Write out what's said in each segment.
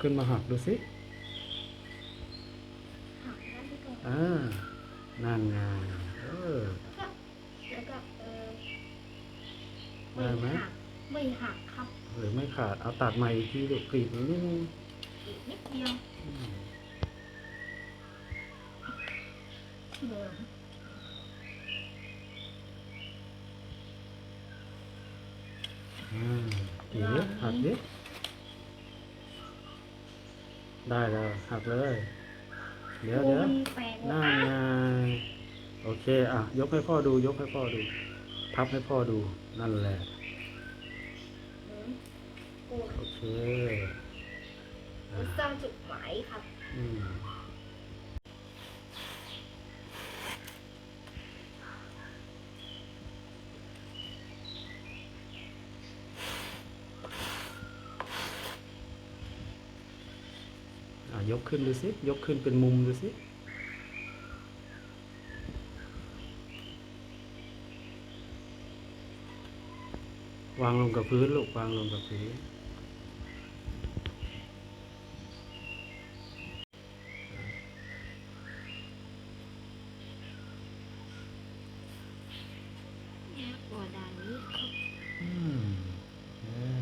ขึ้นมาหักดูสิหักด้านที่ก่อนอ่านั่นไงเออแล้วก็เออได้ไหมหักไม่หักครับ หรือไม่ขาด เอาตัดใหม่อีกทีดูกรีดนิดนึงอีกนิดเดียว อืม ที่เดิม อ่าเก๋หักดิ ได้แล้วหักเลย เดี๋ยวโอ้เดี๋ยวมันแปลกนั่นว่ะไงโอเค อะ ยกให้พ่อดู ยกให้พ่อดู พับให้พ่อดู นั่นแหละอืมโอ้โอเคมันสร้างจุดหมายครับ อืม กขึ้นดูสิยกขึ้นเป็นมุมดูสิวางลงกับพื้นลูกวางลงกับพื้น เนี่ยกว่าด่านนี้ครับ อืมเออ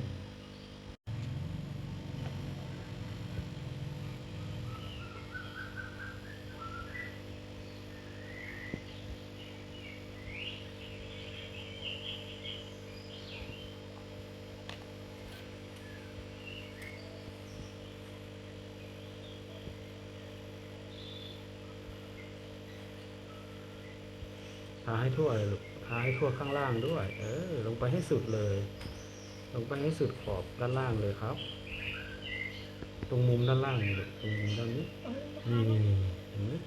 ทาให้ทั่วเลยลูกทาให้ทั่วข้างล่างด้วย เออ ลงไปให้สุดเลย ลงไปให้สุดขอบด้านล่างเลยครับ ตรงมุมด้านล่างนี่ลูกตรงมุมด้านนี้นี่นี่นี่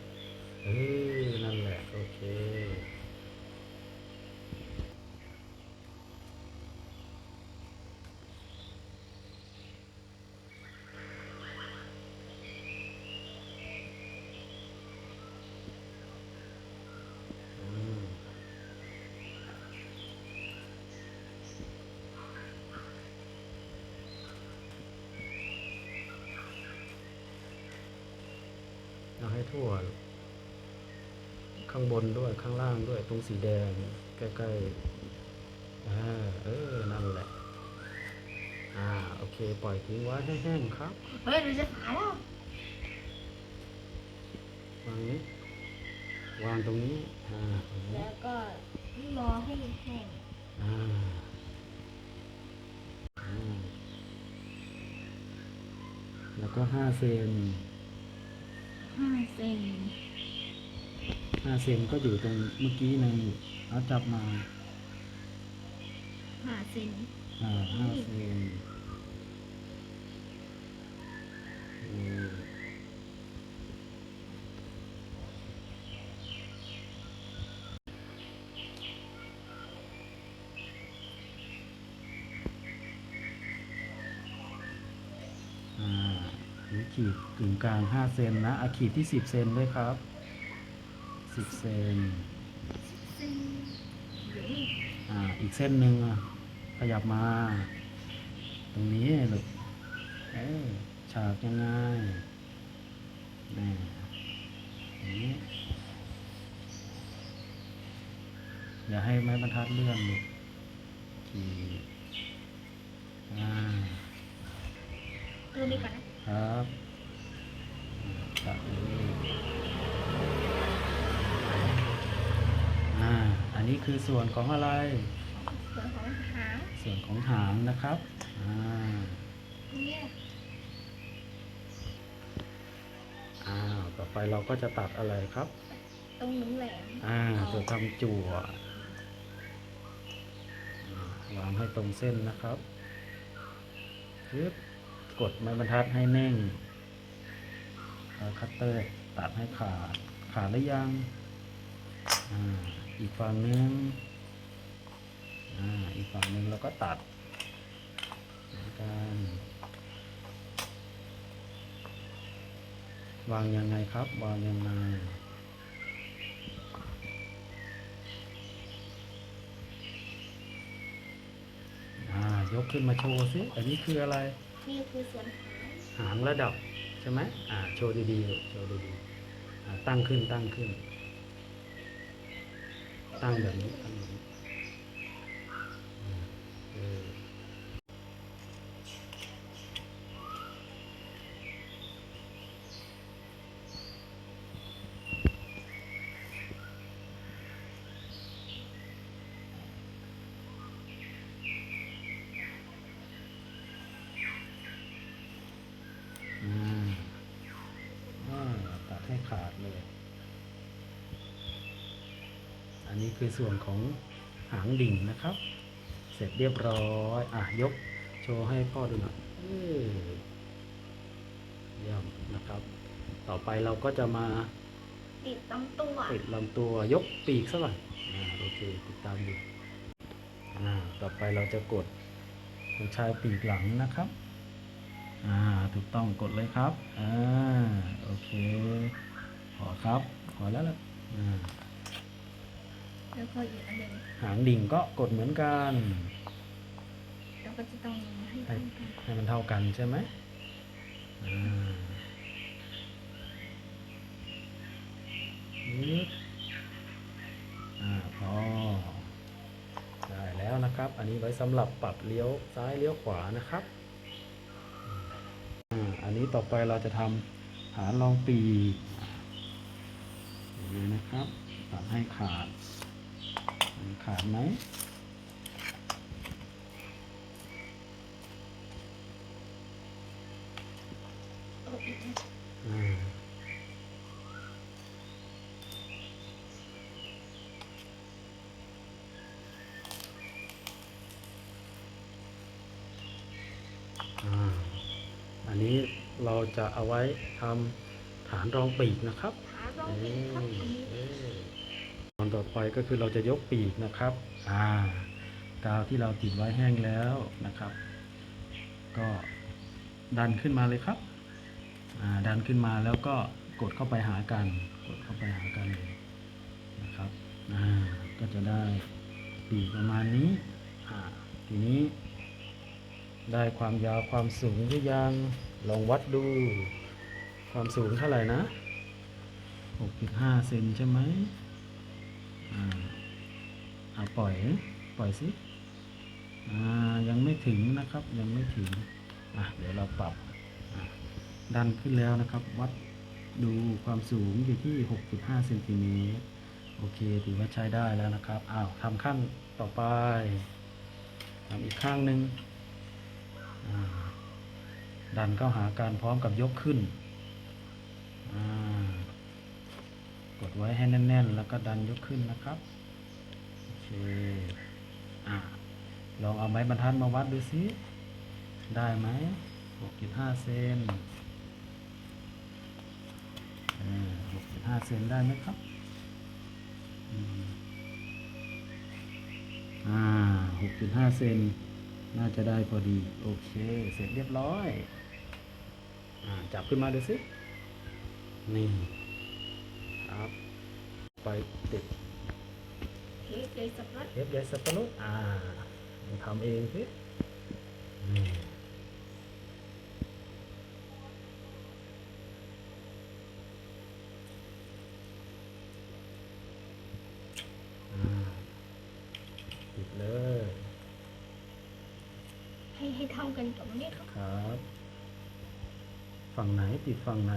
เออนั่นแหละโอเค อืมเอาให้ทั่วลูก ข้างบนด้วยข้างล่างด้วยตรงสีแดง ใกล้ๆอ่าเออนั่นแหละ อ่าโอเค ปล่อยทิ้งไว้ให้แห้งครับเฮ้ยเราจะหาแล้ววางนี้วางตรงนี้อ่าตรงนี้แล้วก็รอให้แห้งอ่าอืมแล้วก็ห้าเซนห้าเซน ห้าเซนก็อยู่ตรงเมื่อกี้ในเอาจับมาห้าเซนอ่าห้าเซนอืมอ่านี่ขีดกึ่งกลางห้าเซนนะอาขีดที่สิบเซนด้วยครับ สิบเซนเซนเดี๋ยวนี้อ่าอีกเส้นหนึ่งอะขยับมา ตรงนี้ลูกเอ้ยฉากยังไงนี่อย่างนี้อย่าให้ไม้บรรทัดเลื่อนลูกขีดอ่าดูนี่ก่อนนะครับ ตัดเลยอ่า อั นนี้คือส่วนของอะไร ส่วนของหางส่วนของหางนะครับอ่าเนี่ยอ้าวต่อไปเราก็จะตัดอะไรครับ ตรงหนึ่งแหลมอ่าจะทำจั่วอ่าวางให้ตรงเส้นนะครับปึ๊บกดไม้บรรทัดให้แน่งเอาคัตเตอร์ตัดให้ขาดขาดหรือยังอ่า อีกฝั่งหนึงอ่าอีกฝั่งหนึ่งเราก็ตัดเหมือนกันวางยังไงครับ วางยังไงอ่ายกขึ้นมาโชว์สิอันนี้คืออะไร นี่คือส่วนหางหหางระดับ ใช่ไหมอ่า โชว์ดีๆลูกโชว์ดีๆอ่าตั้งขึ้นตั้งขึ้น ตั้งแบบนี้ตั้งแบบนี้อืมเอออ่าอ่าตัดให้ขาดเลย อันนี้คือ ส่วนของหางดิ่งนะครับ เสร็จเรียบร้อย อะ ยกโชว์ให้พ่อดูหน่อยเออเยี่ยมนะครับ ต่อไปเราก็จะมาติดลำตัวติดลำตัวยกปีกซะก่อนอ่าโอเคติดตามดูอ่าต่อไปเราจะกดหัวชายปีกหลังนะครับ อ่า ถูกต้องกดเลยครับ อ่า โอเค ขอครับ ขอแล้วล่ะอ่า แล้วก็อีกอันหนึ่งหางดิ่งก็กดเหมือนกันแล้วก็จะต้องให้ให้เท่ากันให้มันเท่ากันใช่ไหมอ่ายึดอ่าพอได้แล้วนะครับ อันนี้ไว้สำหรับปรับเลี้ยวซ้ายเลี้ยวขวานะครับอ่าอันนี้ต่อไปเราจะทำฐานรองปีกอย่างนี้นะครับตัดให้ขาดมัน ขาดไหมเอาอีกนะอ่าอ่าอันนี้เราจะเอาไว้ทำฐานรองปีกนะครับขาลงอีกครับอันนี้เอ้ย ตอนต่อไปก็คือเราจะยกปีกนะครับอ่ากาวที่เราติดไว้แห้งแล้วนะครับ ก็ดันขึ้นมาเลยครับอ่าดันขึ้นมาแล้วก็กดเข้าไปหากัน กดเข้าไปหากันเลยนะครับอ่าก็จะได้ปีกประมาณนี้อ่าทีนี้ ได้ความยาวความสูงหรือยังลองวัดดูความสูงเท่าไหร่นะ 6.5 เซนใช่ไหมอ่า เอาปล่อยปล่อยสิอ่ายังไม่ถึงนะครับยังไม่ถึงอะเดี๋ยวเราปรับดันขึ้นแล้วนะครับ วัดดูความสูงอยู่ที่ 6.5เซนติเมตรโอเคถือว่าใช้ได้แล้วนะครับอ้าวทำขั้นต่อไปทำอีกข้างหนึ่งดันเข้าหาการพร้อมกับยกขึ้นอ่า กดไว้ให้แน่น ๆ แล้วก็ดันยกขึ้นนะครับโอเคอ่าลองเอาไม้บรรทัดมาวัดดูสิได้ไหม6.5เซนอ่า6.5เซนได้ไหมครับอืมอ่า6.5เซนน่าจะได้พอดี โอเค เสร็จเรียบร้อยอจับขึ้นมาดูสินี่ ไปติดเฮ้ยเลยสับรถเทปใยสับปะรดอ่าลองทำเองสินี่อ่าติดเลย ให้ให้เท่ากันกับอันนี้ครับครับ ฝั่งไหนติดฝั่งไหน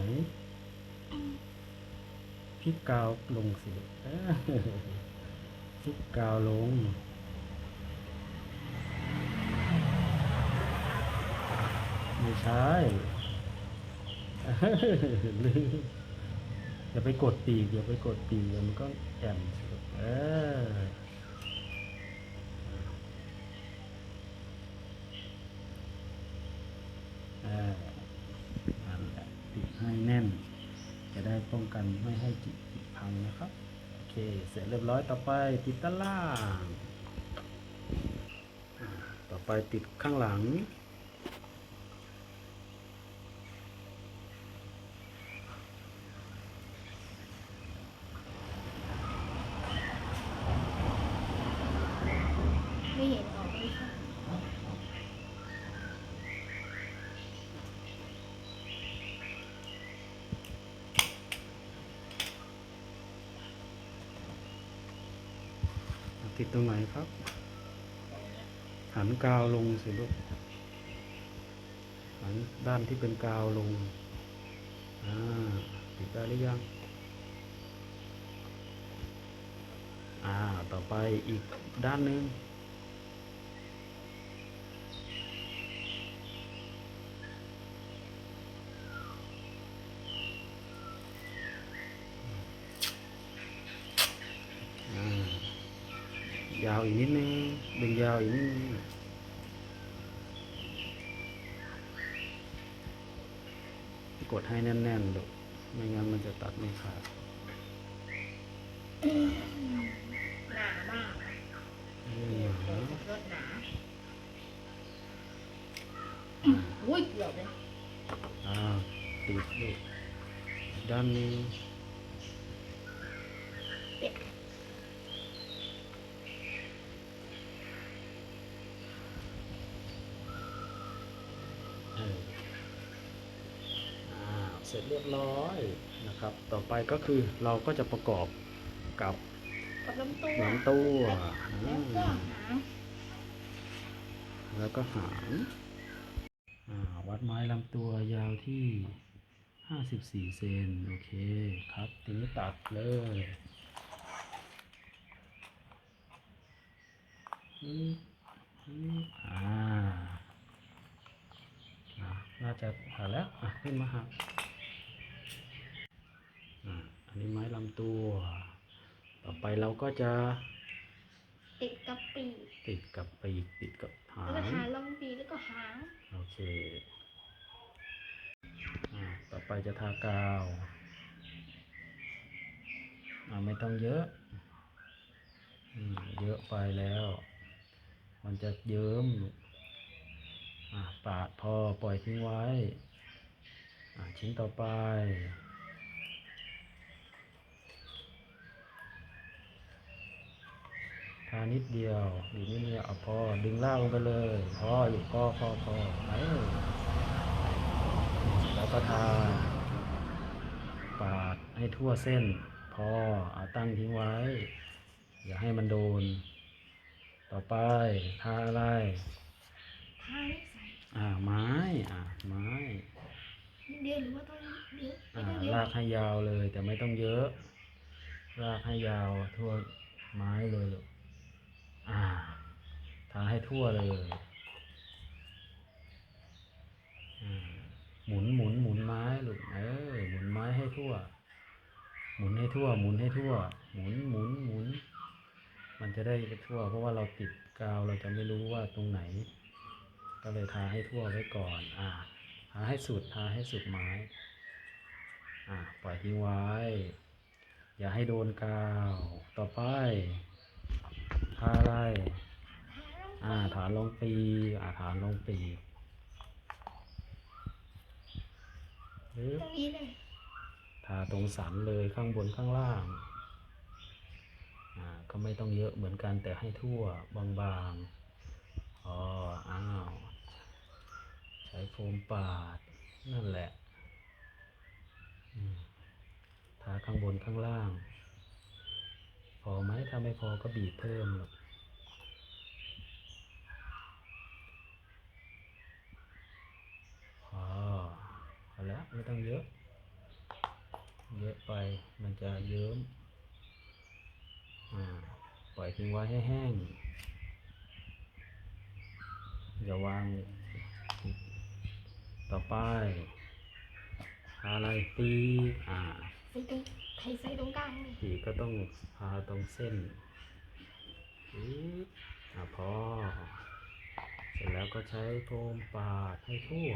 พิกาวลงสิพิกาวลงไม่ใช่ลืมอย่าไปกดปีกอย่าไปกดปีกมันก็แอนสิลูกเออเออนั่นแหละติดให้แน่น จะได้ ป้องกันไม่ให้จิตพังนะครับ โอเค เสร็จเรียบร้อยต่อไปติดด้านล่าง ต่อไปติดข้างหลัง ไม่เห็นออกเลยครับ ติ ดตรงไหนครับ หันกาวลงสิลูกหันด้านที่เป็นกาวลงอ่าติดได้หรือยังอ่าต่อไปอีกด้านหนึ่ง อ่ายาวอีก นิดนึงดึงยาวอีกนิดนึงกดให้แน่นๆลูกไม่งั้นมันจะตัดไม่ขาดหนามากอืมรถหนาอุ้ยเกือบเลยอ่าติดลูกอีกด้านนี้เอออ่าเส ร็จเรียบร้อยนะครับ ต่อไปก็คือเราก็จะประกอบกับกับลำตัวลำตัวแล้วก็อ่าหางแล้วก็หางอ่าวัดไม้ลำตัวยาวที่ 54 เซนโอเคครับทีนี้ตัดเลยอืมอืมอ่าอ่าน่าจะหาแล้วอะขึ้นมาหักอ่าอันนี้ ไม้ลำตัว ต่อไปเราก็จะติดกับปีกติดกับปีกติดกับหาแล้วก็งหางลำปีกแล้วก็หางโอเคอ่าต่อไปจะทากาวอ่าไม่ต้องเยอะอืมเยอะไปแล้ว มันจะเยิ้มอ่าปาดพอปล่อยทิ้งไว้อ่าชิ้นต่อไป ทานิดเดียวดีนิดเดียวเอาพอดึงล่างลงไปเลยพออยู่พอพอพอเออแล้วก็ทาปาดให้ทั่วเส้น พอเอาตั้งทิ้งไว้ อย่าให้มันโดน ต่อไปทาอะไรทางนี้ใส่อ่าไม้อ่าไม้นิดเดียวหรือว่าต้องเยอะไม่อ่าต้องเยอะลากให้ยาวเลยแต่ไม่ต้องเยอะลากให้ยาวทั่วไม้เลยลูกอ่า ทาให้ทั่วเลยหมุนหมุนหมุนไม้ลูกเออหมุนไม้ให้ทั่ว หมุนให้ทั่ว หมุนให้ทั่ว หมุนหมุนหมุน มันจะได้ทั่ว เพราะว่าเราติดกาวเราจะไม่รู้ว่าตรงไหน ก็เลยทาให้ทั่วไว้ก่อน อ่าทาให้สุดทาให้สุดไม้ อ่าปล่อยทิ้งไว้ อย่าให้โดนกาวต่อไป อะไร อ่า ฐานลงปี อ่า ฐานลงปีปึ๊ตรงนี้เลยทาตรงสันเลยข้างบนข้างล่าง อ่า ก็ไม่ต้องเยอะเหมือนกันแต่ให้ทั่วบางๆ อ๋อ อ้าว ใช้โฟมปาด นั่นแหละทาข้างบนข้างล่าง พอไหมถ้าไม่พอก็บีบเพิ่มหรอกพอพอ แล้วไม่ต้องเยอะ เยอะไปมันจะเยิ้มอ่าปล่อยทิ้งไว้ให้แห้งอย่าวาง ต่อไปทาอะไรปีกอ่าใส่ตรงใครใส่ตรงกลางนี่ปีกก็ต้องทาตรงเส้นปีกอ่าพอ เสร็จแล้วก็ใช้โฟมปาดให้ทั่ว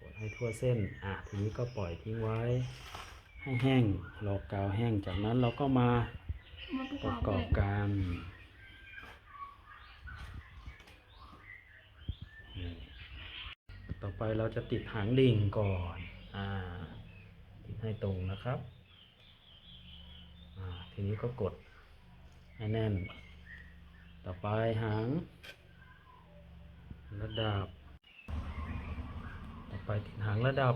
กดให้ทั่วเส้นอะทีนี้ก็ปล่อยทิ้งไว้ให้แห้งรอกาวแห้งจากนั้นเราก็มาประกอบกอเลบยกันนี่ต่อไปเราจะติดหางดิ่งก่อนอ่าติดให้ตรงนะครับอ่าทีนี้ก็กดให้แน่น ต่อไปหาง ระดับ อไปติดหางระดับ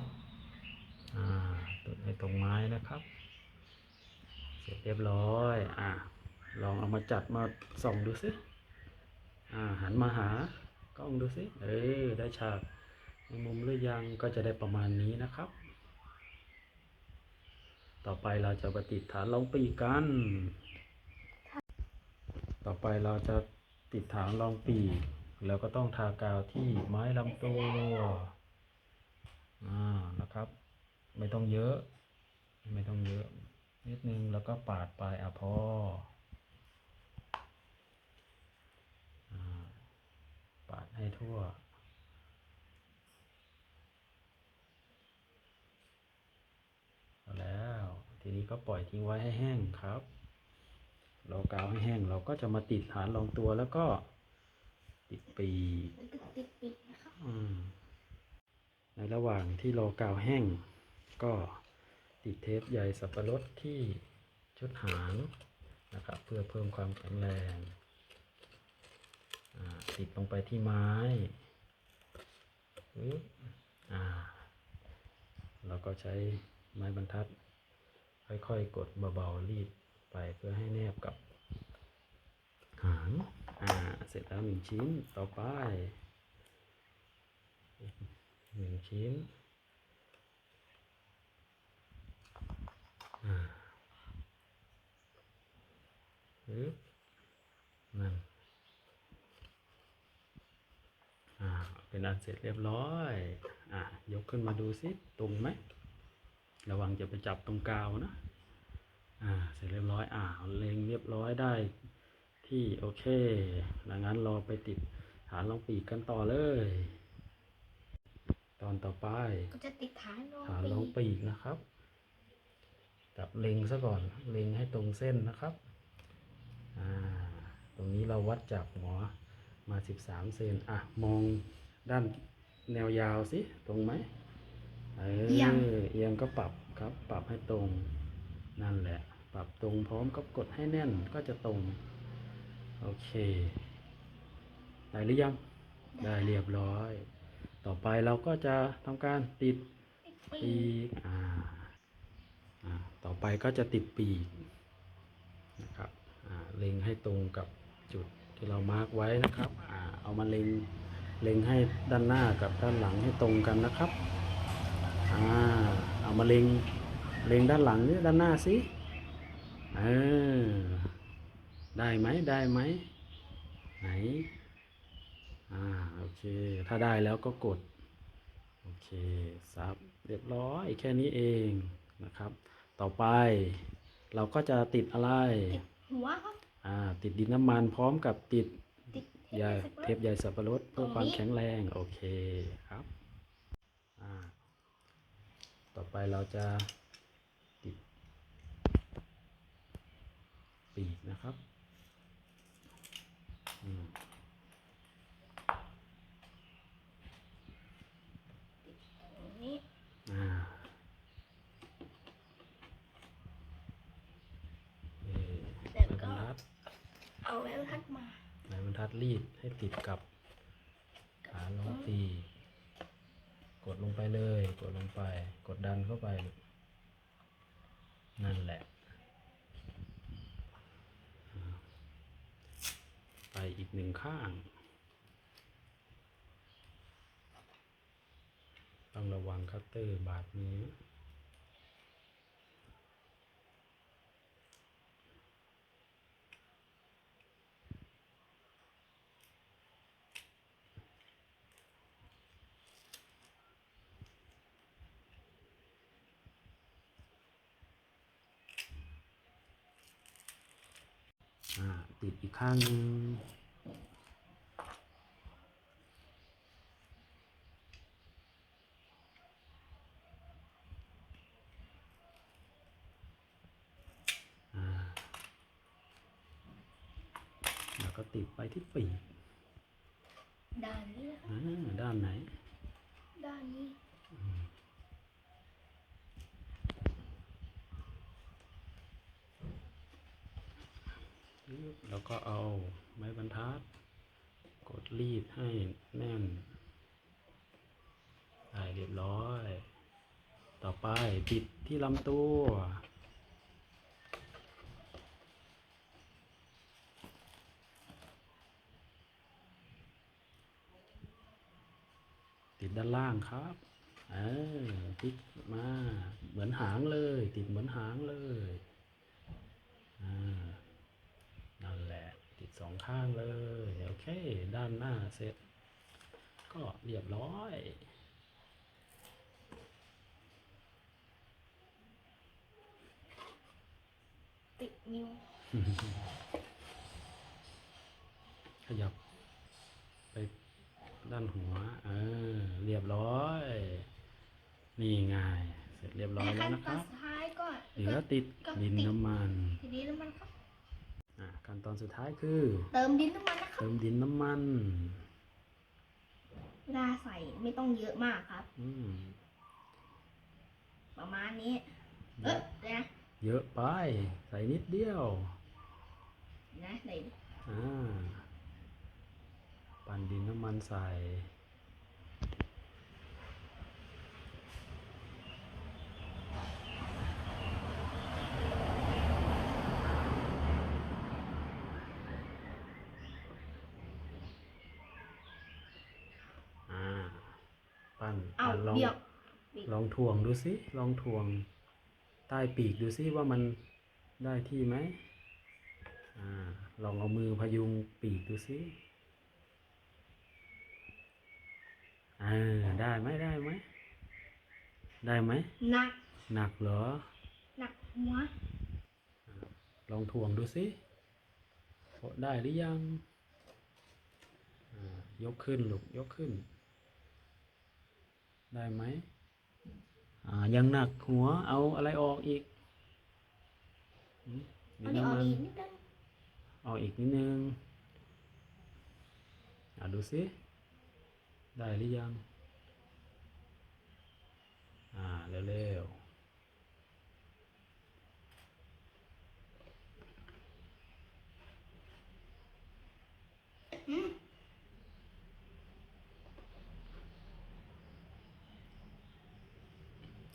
ติดให้ตรงไม้นะครับ เสร็จเรียบร้อยอะลองเอามาจัดมาส่องดูสิอ่าหันมาหากล้องดูสิเออได้ฉากในมุมหรือยังก็จะได้ประมาณนี้นะครับ ต่อไปเราจะปติฐานรองปีกัน ต่อไปเราจะติดฐานรองปีกแล้วก็ต้องทากาวที่ไม้ลำตัว อ่านะครับ ไม่ต้องเยอะ ไม่ต้องเยอะ นิดนึงแล้วก็ปาดปลายอะพออ่าปาดให้ทั่วพอแล้ว ทีนี้ก็ปล่อยทิ้งไว้ให้แห้งครับ เรากาวให้แห้งเราก็จะมาติดฐานรองตัวแล้วก็ติดปีกแล้วก็ติดปีกนะครับอืม ในระหว่างที่รอกาวแห้ง ก็ติดเทปใยสับปะรดที่ชุดหางนะครับ เพื่อเพิ่มความแข็งแรงติดลงไปที่ไม้ปึ๊บอ่าเราก็ใช้ไม้บรรทัด ค่อยๆ กดเบาๆรีดไปเพื่อให้แนบกับหาง อ่า เสร็จแล้วหนึ่งชิ้นต่อไป หนึ่งชิ้นอ่าปึ๊บนั่นอ่าเป็นอันเสร็จเรียบร้อยอะยกขึ้นมาดูสิตรงไหม ระวังจะไปจับตรงกาวนะ อ่า เสร็จเรียบร้อยอ่าเล็งเรียบร้อยได้ที่โอเค ดังนั้นเราไปติดฐานรองปีกกันต่อเลย ตอนต่อไปก็จะติดฐานรองฐานปีรองกปีกนะครับ จับเล็งซะก่อนเล็งให้ตรงเส้นนะครับอ่าตรงนี้เราวัดจากหัวมา 13 เซนอะ มองด้านแนวยาวสิ ตรงไหมเออเอียงก็ปรับครับ ปรับให้ตรง นั่นแหละ ปรับตรงพร้อมกับกดให้แน่นก็จะตรง โอเค ได้หรือยัง ได้เรียบร้อย ต่อไปเราก็จะทำการติดปีกอ่าต่อไปก็จะติดปีกนะครับอ่าเล็งให้ตรงกับจุดที่เรามาร์กไว้นะครับอ่าเอามาเล็งเล็งให้ด้านหน้ากับด้านหลังให้ตรงกันนะครับอ่าเอามาเล็งเล็งด้านหลังหรือด้านหน้าสิเออได้ไหมได้ไหมไหน อ่าโอเค ถ้าได้แล้วก็กด โอเคซับเรียบร้อยแค่นี้เองนะครับ ต่อไปเราก็จะติดอะไร ติดหัวครับ อ่า ติดดินน้ำมันพร้อมกับติดติดใยสับปะรด เทปใยสับปะรดเพื่อความแข็งแรง โอเคครับ อ่า ต่อไปเราจะติดปีกนะครับอืม ตรงนี้ อ่าเอ่อ แล้ว ไม้บร ก็ รทัด เอาแม่บรรทัดมา ไม้บ รีดให้ติดกับขาล้อตี กดลงไปเลย กดลงไป กดดันเข้าไป นั่นแหละ ไปอีกหนึ่งข้าง ต้องระวังคัตเตอร์บาดมื ติดอีกข้างนึง แล้วก็เอาไม้บรรทัด กดรีดให้แน่นได้เรียบร้อย ต่อไปปิดที่ลำตัวติดด้านล่างครับเออติดมา เหมือนหางเลย ติดเหมือนหางเลย อ่า สองข้างเลย โอเค ด้านหน้าเสร็จ ก็เรียบร้อยติดนิ้วขยับ ไปด้านหัวเออเรียบร้อย นี่ไงเสร็จเรียบร้อยแล้วขั้นนะคตอนรับ สุดท้ายก็เหลือติดดินน้ำมัน ทีนี้น้ำมันครับ อะขั้นตอนสุดท้ายคือ เติมดินน้ำมันนะครับเติมดินน้ำมัน เวลาใส่ไม่ต้องเยอะมากครับ อืมประมาณนี้เยเอ๊ะอะเดี๋ยวนะเยอะไป ใส่นิดเดียวเดี๋ยวนะไหนอ่าปั่นดินน้ำมันใส่ อ่า ปั้นเอาอะลอง เบี้ยวลองถ่วงดูสิ ลองถ่วง ใต้ปีกดูสิว่ามันได้ที่ไหมอ่าลองเอามือพยุงปีกดูสิอ่าได้ไหมได้ไหมได้ไหมหนักหนักเหรอ หนักหัวลองถ่วงดูสิโอ้ได้หรือยังอ่ายกขึ้นลูกยกขึ้น ได้ไหมอ่ายังหนักหัวเอาอะไรออกอีกหืมมีเอาดีออกน้ำมันอีกนิดนึงออกอีกนิดนึงอ่าดูสิได้หรือยัง อ่าเร็วๆ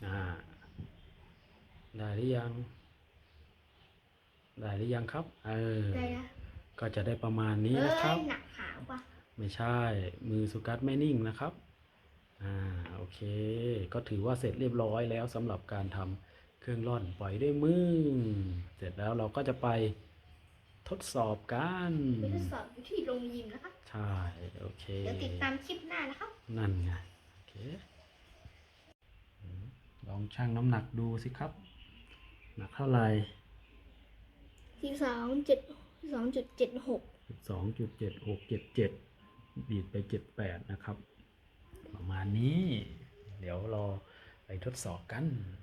อืมอ่าได้หรือยัง ได้หรือยังครับ เออ ได้นะก็จะได้ประมาณนี้เอ้นะครับยหนักขาว่ะไม่ใช่ มือสุกัดไม่นิ่งนะครับ อ่า โอเค ก็ถือว่าเสร็จเรียบร้อยแล้วสำหรับการทำเครื่องร่อนปล่อยด้วยมือ เสร็จแล้วเราก็จะไปทดสอบกันไปทดสอบอยู่ที่โรงยิมนะครับ ใช่ โอเค เดี๋ยวติดตามคลิปหน้านะครับ นั่นไง โอเคอืม ลองชั่งน้ำหนักดูสิครับ หนักเท่าไหร่ที่สองเจ็ดสองจุดเจ็ดหกสองจุดเจ็ดหกเจ็ดเจ็ดดีดไปเจ็ดแปดนะครับ ประมาณนี้ เดี๋ยวรอไปทดสอบกันอ